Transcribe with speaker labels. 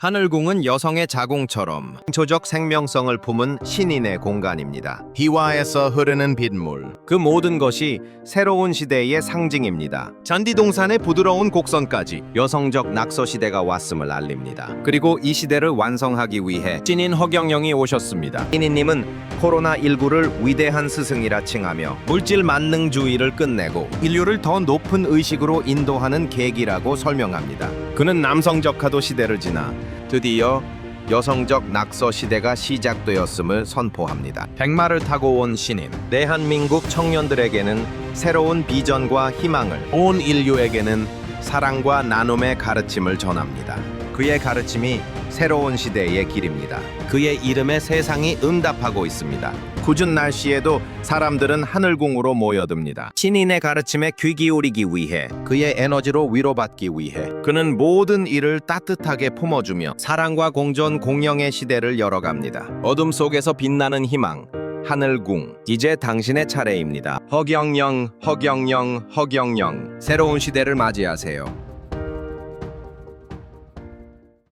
Speaker 1: 하늘궁은 여성의 자궁처럼
Speaker 2: 창조적 생명성을 품은 신인의 공간입니다. 희화에서 흐르는 빗물. 그 모든 것이 새로운 시대의 상징입니다. 잔디동산의 부드러운 곡선까지 여성적 낙서 시대가 왔음을 알립니다. 그리고 이 시대를 완성하기 위해 신인 허경영이 오셨습니다. 신인님은 코로나19를 위대한 스승이라 칭하며 물질 만능주의를 끝내고 인류를 더 높은 의식으로 인도하는 계기라고 설명합니다. 그는 남성적화도 시대를 지나 드디어 여성적 낙서 시대가 시작되었음을 선포합니다. 백마를 타고 온 신인, 대한민국 청년들에게는 새로운 비전과 희망을, 온 인류에게는 사랑과 나눔의 가르침을 전합니다. 그의 가르침이 새로운 시대의 길입니다. 그의 이름에 세상이 응답하고 있습니다. 굳은 날씨에도 사람들은 하늘궁으로 모여듭니다. 신인의 가르침에 귀 기울이기 위해 그의 에너지로 위로받기 위해 그는 모든 일을 따뜻하게 품어주며 사랑과 공존 공영의 시대를 열어갑니다. 어둠 속에서 빛나는 희망. 하늘궁 이제 당신의 차례입니다. 허경영, 허경영, 허경영 새로운 시대를 맞이하세요.